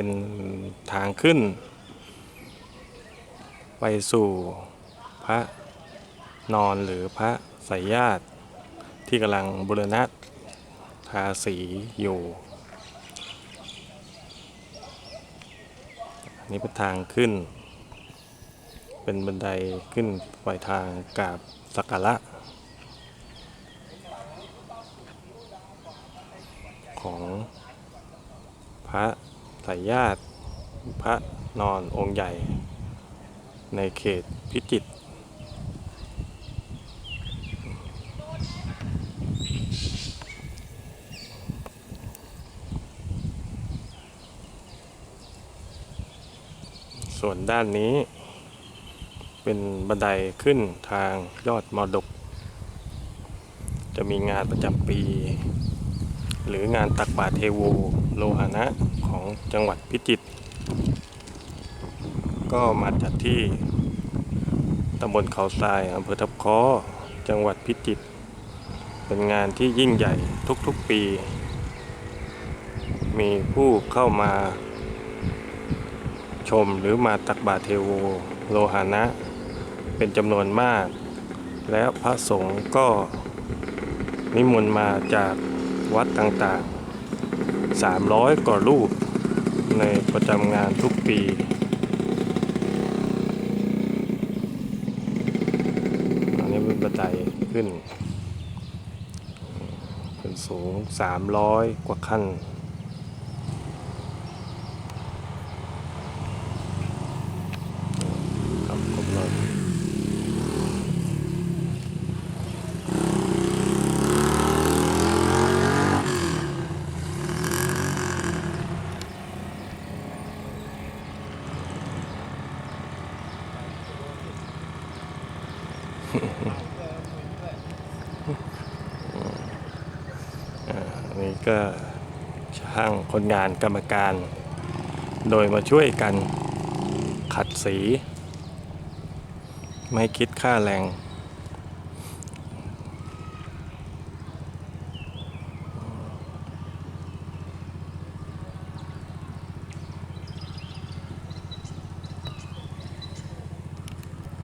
เป็นทางขึ้น ไปสู่พระนอนหรือพระสายญาติที่กำลังบุรณะทาสีอยู่อันนี้เป็นทางขึ้น เป็นบันไดขึ้นไปทางกาบสักการะของพระ สายญาติพระนอนองค์ใหญ่ ในเขตพิจิตรส่วนด้านนี้ เป็นบันไดขึ้นทางยอดมอดก จะมีงานประจำปี หรืองานตักบาตรเทโวโลหะนะ ของจังหวัดพิจิตรก็มาจัดที่ตำบลเขาทรายอำเภอทับค้อจังหวัดพิจิตรเป็นงานที่ยิ่งใหญ่ทุกๆปี มีผู้เข้ามาชมหรือมาตักบาตรเทโวโลหะนะ เป็นจำนวนมาก และพระสงฆ์ก็นิมนต์มาจากวัดต่างๆ 300กว่ารูป ในประจำงานทุกปี อันนี้เป็นบันไดขึ้นเป็นสูง 300 กว่าขั้น ครับครบเลย อัน นี่ก็ช่างคนงานกรรมการ โดยมาช่วยกันขัดสี ไม่คิดค่าแรง